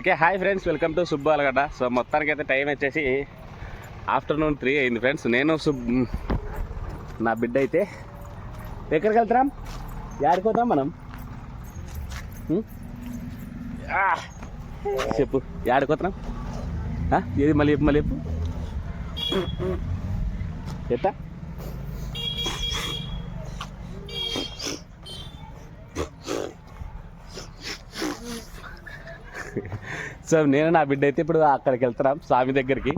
Okay hi friends welcome to Subbu Allagadda. So మొత్తానికి అయితే time వచ్చేసి ఆఫ్టర్నూన్ త్రీ అయింది ఫ్రెండ్స్. నేను సుబ్ నా బిడ్డ అయితే ఎక్కడికి వెళ్తున్నాం? యాడిపోతాం మనం? చెప్పు యాడిపోతున్నాం ఏది మళ్ళీ చెప్పు మళ్ళీ చెప్పు. ఎట్టా? సో నేను నా బిడ్డ అయితే ఇప్పుడు అక్కడికి వెళ్తున్నాం స్వామి దగ్గరికి.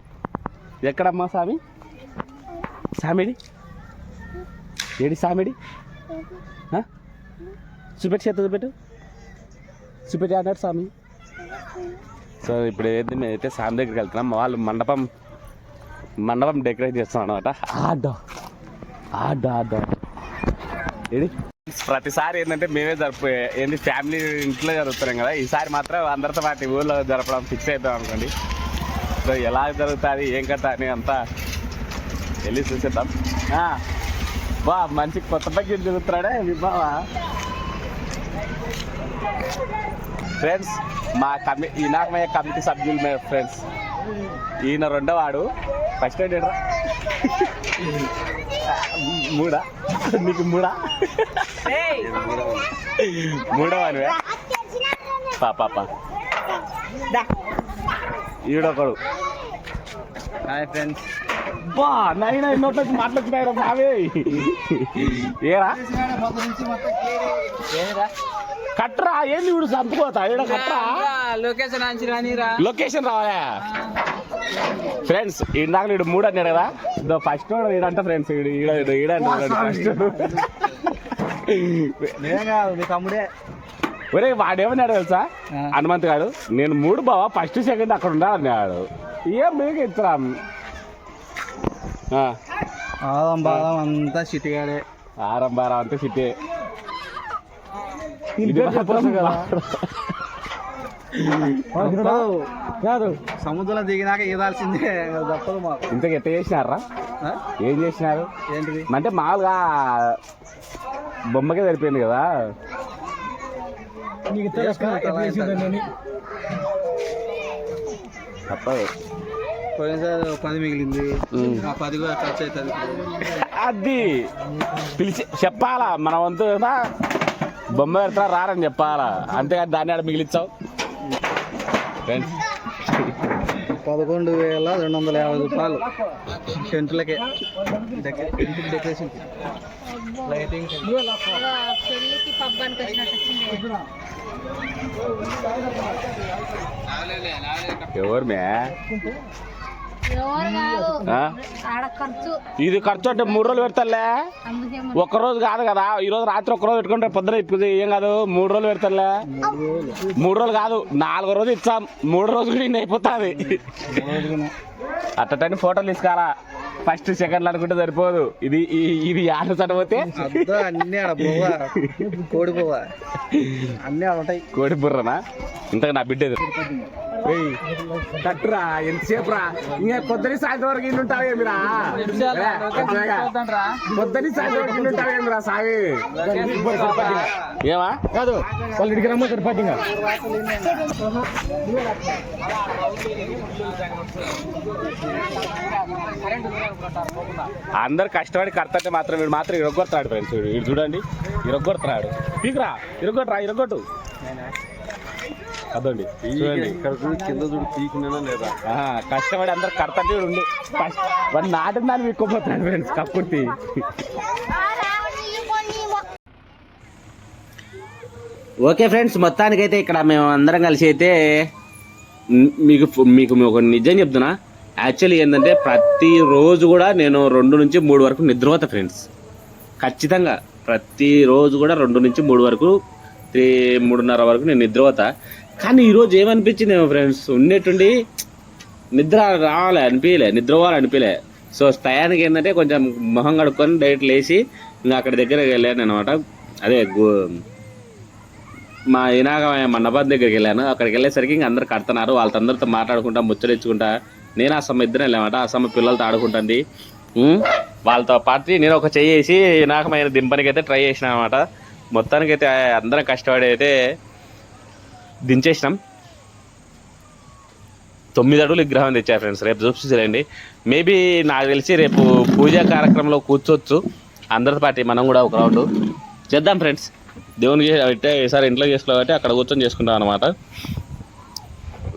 ఎక్కడమ్మా స్వామి? సామిడి ఏడి సామిడి ఆ? చూపెట్టు చేత చూపెట్టు. చూపెట్టి అన్నాడు స్వామి. సో ఇప్పుడు ఏదైతే మేమైతే స్వామి దగ్గరికి వెళ్తున్నాం వాళ్ళు మండపం మండపం డెకరేట్ చేస్తాం అనమాట ఆడో ఆడో ఆడో ఏడి? ప్రతిసారి ఏంటంటే మేమే జరుపు ఏంటి ఫ్యామిలీ ఇంట్లో జరుపుతున్నాం కదా. ఈసారి మాత్రం అందరితో పాటు ఊళ్ళో జరపడం ఫిక్స్ అవుతాం అనుకోండి. సో ఎలా జరుగుతుంది ఏం కథ అని అంతా వెళ్ళి చూసేద్దాం. బా మంచి కొత్త బగ్గి తిరుగుతున్నాడే? మీ బావా? ఫ్రెండ్స్ మా కమి ఈనాకమయ్య కమిటీ సభ్యులు మేము ఫ్రెండ్స్ ఈయన రెండో వాడు. ఫస్ట్ ఏంటరా మూడా? నీకు మూడా? మూడో వానివే. పా పాప ఈడొకడు హాయ్ ఫ్రెండ్స్ బా నైనా ఎన్నోట్లకి మాట్లాడుతున్నాయి బావే ఏరా? కట్రా ఏంది వీడు చంపుకోతా ఈడ కట్రా? లొకేషన్ లొకేషన్ రావాలా? ఫ్రెండ్స్ ఇందాక వీడు మూడు అన్నాడు కదా. ఇదో ఫస్ట్ వాడు ఈడంట ఫ్రెండ్స్ ఈడు ఈడ ఫస్ట్ తమ్ముడే. ఒరే వాడేమన్నాడు తెలుసా. హనుమంత్ గాడు నేను మూడు బావా ఫస్ట్ సెకండ్ అక్కడ ఉండా అన్నాడు ఏం మీకు ఇస్తాం ఆదం బాదం అంతా చిటిగాడే ఆరం బారం అంతే సిటీ కాదు సముద్రంలో దిగినాక ఈదాల్సిందే తప్పదు మాకు ఇంతకు ఎట్ట చేసినారా? ఏం చేసినారు ఏంటిది అంటే మామూలుగా బొమ్మకే సరిపోయింది కదా నీకు తప్పదు పోయినసారి పది మిగిలింది. ఉమ్. ఆ పది కూడా ఖర్చు అవుతుంది. అది పిలిచి చెప్పాలా? మన వంతు కదా. బొమ్మ పెడతా రారని చెప్పాలా? అంతేగాని దాన్ని ఆడ మిగిలిచ్చావు. పదకొండు వేల రెండు వందల యాభై రూపాయలు. టెంట్లకే టెంట్ డెకరేషన్. లైటింగ్ ఎవరు మే? ఇది ఖర్చు అంటే మూడు రోజులు పెడతాలే రోజు కాదు కదా. ఈ రోజు రాత్రి ఒక్క రోజు పెట్టుకుంటే పొద్దున ఇప్పుడు ఏం కాదు? మూడు రోజులు పెడతాలే మూడు రోజులు కాదు నాలుగో రోజు ఇచ్చాం. మూడు రోజులు నిన్న అయిపోతుంది. అట్టని ఫోటోలు తీసుకురా ఫస్ట్ సెకండ్ అనుకుంటే సరిపోదు. ఇది ఇది ఆడ చనిపోతే అన్ని ఆడ పోవా? కోడి పోవా? అన్ని ఆడ ఉంటాయి. కోడి బుర్రనా? ఇంతగా నా బిడ్డ కట్టురా ఎంతసేపు రా ఇంకా పొద్దున సాయంత్రం వరకు ఇల్లు ఉంటావేమిరా పొద్దున సాయంత్రం వరకు ఇల్లు ఉంటావేమిరా సాగి ఏమా? కాదు వాళ్ళు ఇడికి రమ్మ పట్టింగా అందరు కష్టపడి కడతంటే మాత్రం వీడు మాత్రం ఇరగొడతాడు ఫ్రెండ్స్. వీడు వీడు చూడండి. ఇరగొడతాడు పీకురా ఇరగొట్టరా ఇరగొట్టు. అదండి చూడండి. కింద చూడు పీకునేనా లేదా? ఆ, కష్టపడి అందరు కడతంటే ఉండి వాడు నాటిన దాన్ని విక్కుపోతాడు ఫ్రెండ్స్ కక్కుర్తి ఓకే ఫ్రెండ్స్ మొత్తానికైతే ఇక్కడ మేము అందరం కలిసి అయితే మీకు మీకు ఒక నిజం చెప్తున్నా. యాక్చువల్లీ ఏంటంటే ప్రతిరోజు కూడా నేను రెండు నుంచి మూడు వరకు నిద్రపోతా ఫ్రెండ్స్. ఖచ్చితంగా ప్రతిరోజు కూడా రెండు నుంచి మూడు వరకు త్రీ మూడున్నర వరకు నేను నిద్రపోతా. కానీ ఈరోజు ఏమనిపించిందేమో ఫ్రెండ్స్ ఉండేటువంటి నిద్ర రావాలి అనిపించలే నిద్ర పోవాలి అనిపించలే సో టయానికి ఏంటంటే కొంచెం మొహం కడుక్కొని డైరెక్ట్ లేచి ఇంకా అక్కడ దగ్గరికి వెళ్ళాను అనమాట అదే గో మా ఇనాగ మండపం దగ్గరికి వెళ్ళాను. అక్కడికి వెళ్ళేసరికి ఇంక అందరు కడుతున్నారు. వాళ్ళతో అందరితో మాట్లాడుకుంటా ముచ్చరించుకుంటా నేను ఆ సమ్మ ఇద్దరు వెళ్ళామట ఆ సమ్మ పిల్లలతో ఆడుకుంటుంది. వాళ్ళతో పాటు నేను ఒక చెయ్యి వేసి వినాకమైన దింపనికి అయితే ట్రై చేసిన అనమాట మొత్తానికైతే అందరం కష్టపడి అయితే దించేసినాం. తొమ్మిది అడుగులు విగ్రహం తెచ్చారు ఫ్రెండ్స్. రేపు చూపించలేండి మేబీ నాకు తెలిసి రేపు పూజా కార్యక్రమంలో కూర్చోవచ్చు. అందరితో పాటు మనం కూడా ఒక రౌండ్. చేద్దాం ఫ్రెండ్స్. దేవునికి అంటే ఈసారి ఇంట్లో చేసుకోవాలి కాబట్టి అక్కడ కూర్చొని చేసుకుంటాం అనమాట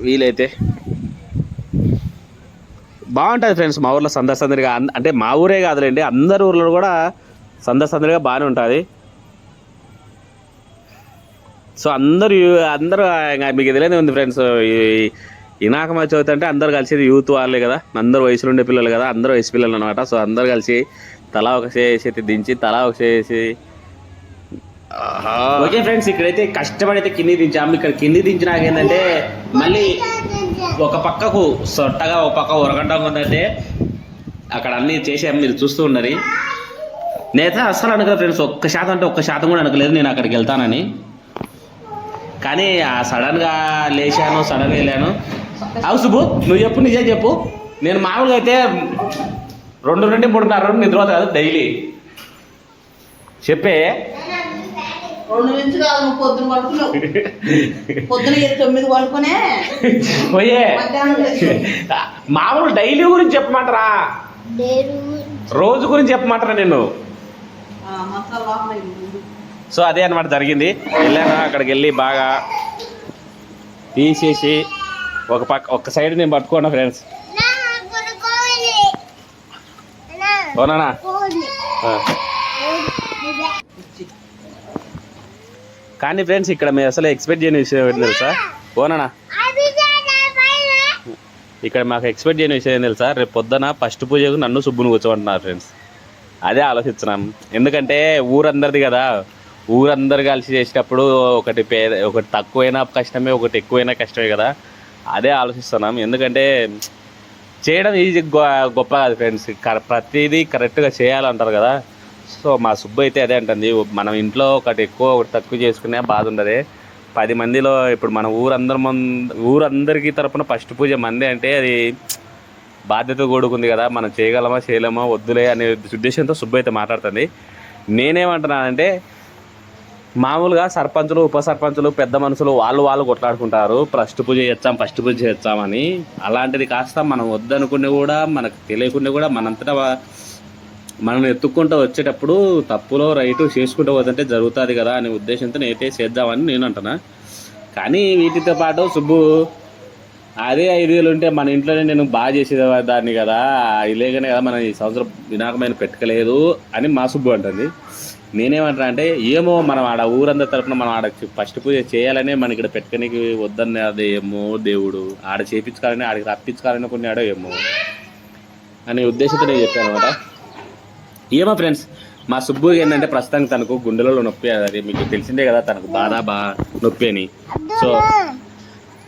వీలైతే. బాగుంటుంది ఫ్రెండ్స్ మా ఊర్లో సందడి సందడిగా. అంటే మా ఊరే కాదులేండి. అందరి ఊర్లో కూడా సందడి సందడిగా బాగానే ఉంటుంది. సో అందరూ అందరూ మీకు తెలియదు ఉంది ఫ్రెండ్స్ ఈ ఇనాకమ చవితి అంటే అందరు కలిసి యూత్ వాళ్ళే కదా. అందరు వయసులో ఉండే పిల్లలు కదా. అందరూ వయసు పిల్లలు అనమాట సో అందరు కలిసి తలా ఒక చేసి దించి తలా ఒక చేసి. ఓకే ఫ్రెండ్స్ ఇక్కడైతే కష్టపడైతే కింది దించాము ఇక్కడ కింది దించినాక ఏంటంటే మళ్ళీ ఒక పక్కకు సొట్టగా ఒక పక్క ఉరగడం ఉందంటే అక్కడ అన్ని చేసాము మీరు చూస్తూ ఉండరు నేత అస్సలు అనుకోలేదు ఫ్రెండ్స్ ఒక్క శాతం అంటే ఒక్క శాతం కూడా అనుకోలేదు నేను అక్కడికి వెళ్తానని. కానీ ఆ సడన్గా లేచాను సడన్గా వెళ్ళాను. అవు సుబ్బు నువ్వు చెప్పు నిజం చెప్పు. నేను మామూలుగా అయితే రెండు నుండి మూడున్నర రెండు నిద్ర కాదు డైలీ. చెప్పే. రెండు నుంచి కాదు నువ్వు పొద్దున పడుకున్నావు. పొద్దున ఇరవై తొమ్మిది పడుకునే. పోయే. మామూలు డైలీ గురించి చెప్పమంటారా? రోజు గురించి చెప్పమంటారా నేను సో అదే అనమాట జరిగింది. వెళ్ళాను అక్కడికి వెళ్ళి బాగా తీసేసి ఒక పక్క ఒక సైడ్ నేను పట్టుకున్నా ఫ్రెండ్స్ అవునా కానీ ఫ్రెండ్స్ ఇక్కడ మేము అసలు ఎక్స్పెక్ట్ చేయని విషయం ఏంటి తెలుసా? ఓనా ఇక్కడ మాకు ఎక్స్పెక్ట్ చేయని విషయం ఏంటి తెలుసా? రేపు పొద్దున ఫస్ట్ పూజకు నన్ను సుబ్బును కూర్చోమంటున్నారు ఫ్రెండ్స్ అదే ఆలోచిస్తున్నాం. ఎందుకంటే ఊరందరిది కదా. ఊరందరు కలిసి చేసేటప్పుడు ఒకటి పేద ఒకటి తక్కువైనా కష్టమే ఒకటి ఎక్కువైనా కష్టమే కదా. అదే ఆలోచిస్తున్నాం. ఎందుకంటే చేయడం ఈజీ గొ- గొప్ప కాదు ఫ్రెండ్స్. ప్రతిదీ కరెక్ట్గా చేయాలంటారు కదా. సో మా సుబ్బు అయితే అదే అంటుంది. మనం ఇంట్లో ఒకటి ఎక్కువ ఒకటి తక్కువ చేసుకునే బాధ ఉండదు. పది మందిలో ఇప్పుడు మన ఊరందరి మంది ఊరందరికీ తరపున ఫస్ట్ పూజ మంది అంటే అది బాధ్యత కూడుకుంది కదా. మనం చేయగలమా చేయలేమా వద్దులే అనే ఉద్దేశంతో సుబ్బు అయితే మాట్లాడుతుంది. నేనేమంటున్నానంటే మామూలుగా సర్పంచులు ఉప సర్పంచులు పెద్ద మనుషులు వాళ్ళు వాళ్ళు కొట్లాడుకుంటారు. ఫస్ట్ పూజ చేస్తాం ఫస్ట్ పూజ చేస్తామని అలాంటిది కాస్త మనం వద్దనుకుని కూడా మనకు తెలియకుండా కూడా మనంతటా మనం ఎత్తుక్కుంటూ వచ్చేటప్పుడు తప్పులో రైటు చేసుకుంటూ పోతుంటే జరుగుతుంది కదా అనే ఉద్దేశంతో నేనైతే చేద్దామని నేను అంటున్నా. కానీ వీటితో పాటు సుబ్బు అదే ఐదు వేలు ఉంటే మన ఇంట్లోనే నేను బాగా చేసేదాన్ని కదా. ఇలాగనే కదా మనం ఈ సంవత్సరం వినాకమైన పెట్టుకోలేదు అని మా సుబ్బు అంటుంది. నేనేమంటా అంటే ఏమో మనం ఆడ ఊరందరి తరపున మనం ఆడ ఫస్ట్ పూజ చేయాలనే మన ఇక్కడ పెట్టుకోనికి వద్దన్నది ఏమో దేవుడు. ఆడ చేపించుకోవాలని ఆడికి రప్పించుకోవాలని కొన్ని ఆడో ఏమో అనే ఉద్దేశంతో నేను చెప్పాను అనమాట ఏమో ఫ్రెండ్స్ మా సుబ్బు ఏంటంటే ప్రస్తుతానికి తనకు గుండెలలో నొప్పి అది మీకు తెలిసిందే కదా తనకు బాధ బా నొప్పి అని. సో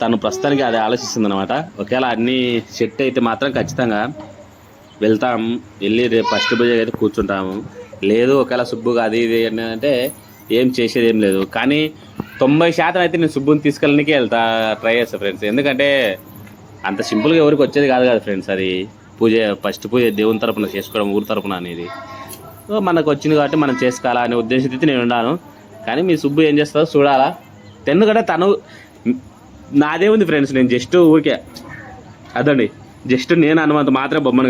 తను ప్రస్తుతానికి అది ఆలోచిస్తుంది అనమాట ఒకవేళ అన్ని సెట్ అయితే మాత్రం ఖచ్చితంగా వెళ్తాం. వెళ్ళి రేపు ఫస్ట్ పూజ అయితే కూర్చుంటాము. లేదు ఒకవేళ సుబ్బుగా అది ఇది అని అంటే ఏం చేసేది ఏం లేదు. కానీ తొంభై శాతం అయితే నేను సుబ్బుని తీసుకెళ్ళడానికి వెళ్తా ట్రై చేస్తాను ఫ్రెండ్స్ ఎందుకంటే అంత సింపుల్గా ఎవరికి వచ్చేది కాదు కదా ఫ్రెండ్స్ అది. పూజ ఫస్ట్ పూజ దేవుని తరపున చేసుకోవడం ఊరి తరపున అనేది. సో మనకు వచ్చింది కాబట్టి మనం చేసుకోవాలా అనే ఉద్దేశం అయితే నేను ఉన్నాను. కానీ మీ సుబ్బు ఏం చేస్తారో చూడాలా. ఎందుకంటే తను నాదే ఉంది ఫ్రెండ్స్ నేను జస్ట్ ఊరికే అదండి. జస్ట్ నేను అనుమంత మాత్రమే బొమ్మను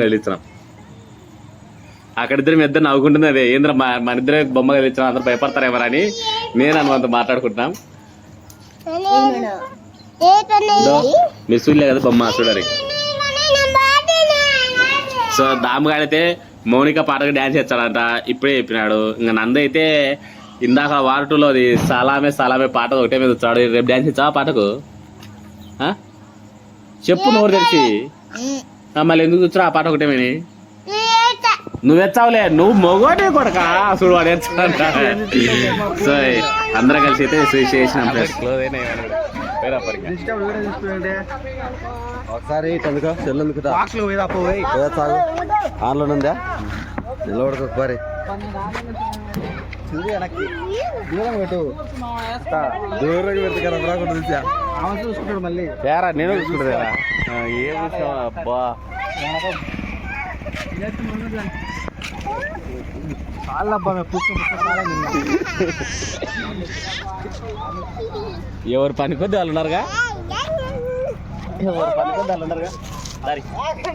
కదిలిస్తున్నాం అక్కడిద్దరు మీ ఇద్దరు నవ్వుకుంటుంది అదే. ఏంద్ర మన ఇద్దరే బొమ్మ కదిలించాం అందరు భయపడతారేమో అని నేను అనుమంత మాట్లాడుకుంటున్నాం. మీరు చూడలే కదా బొమ్మ చూడాలి సో దామగాడైతే మౌనిక పాటకు డ్యాన్స్ చేస్తాడంట. ఇప్పుడే చెప్పినాడు. ఇంకా నంద అయితే ఇందాక వార్ టూలో అది సలామే సలామే పాట ఒకటే మీద వచ్చాడు. రేపు డ్యాన్స్ ఇచ్చావా పాటకు? చెప్పు నోరు ఆ, మళ్ళీ ఎందుకు వచ్చా ఆ పాట ఒకటే నువ్వు ఎత్తావులే నువ్వు మొగోటే కొడక? చూడు వాడు సో అందరం కలిసి అయితే చే- చేసినాం ఫ్రెండ్స్ క్లోజ్ అయినా ఇష్టం వీడియో తీసుకుంటే ఒకసారి ఎందుకు? సెల్ సాగు ఆన్లో ఉందా నిలబడకు ఒకసారి చూడు వెనక్కి. దూరం పెట్టు. దూరంగా పెడితే కదా రాకుండా చూసా. ఆమె చూసుకుంటాడు మళ్ళీ. తేరా నేను చూసుకుంటుందా ఏం చూసావా అబ్బా? ఎవరు పని కొద్ది వాళ్ళు ఉన్నారుగా? ఎవరు పనుకుందాలు ఉండరుగా దారి.